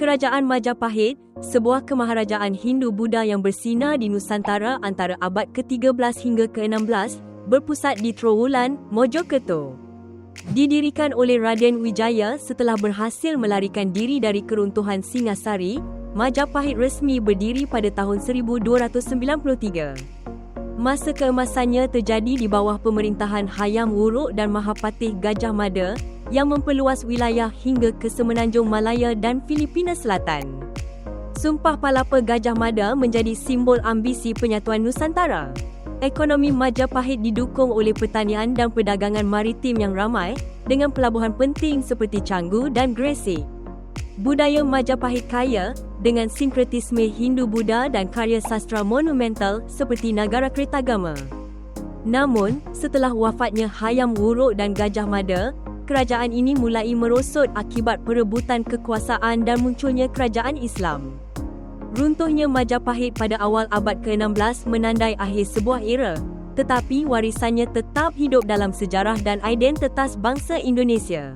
Kerajaan Majapahit, sebuah kemaharajaan Hindu-Buddha yang bersinar di Nusantara antara abad ke-13 hingga ke-16, berpusat di Trowulan, Mojokerto. Didirikan oleh Raden Wijaya setelah berhasil melarikan diri dari keruntuhan Singasari, Majapahit resmi berdiri pada tahun 1293. Masa keemasannya terjadi di bawah pemerintahan Hayam Wuruk dan Mahapatih Gajah Mada yang memperluas wilayah hingga ke Semenanjung Malaya dan Filipina Selatan. Sumpah Palapa Gajah Mada menjadi simbol ambisi penyatuan Nusantara. Ekonomi Majapahit didukung oleh pertanian dan perdagangan maritim yang ramai dengan pelabuhan penting seperti Canggu dan Gresik. Budaya Majapahit kaya dengan sinkretisme Hindu-Buddha dan karya sastra monumental seperti Nagara Kertagama. Namun, setelah wafatnya Hayam Wuruk dan Gajah Mada, kerajaan ini mulai merosot akibat perebutan kekuasaan dan munculnya kerajaan Islam. Runtuhnya Majapahit pada awal abad ke-16 menandai akhir sebuah era, tetapi warisannya tetap hidup dalam sejarah dan identitas bangsa Indonesia.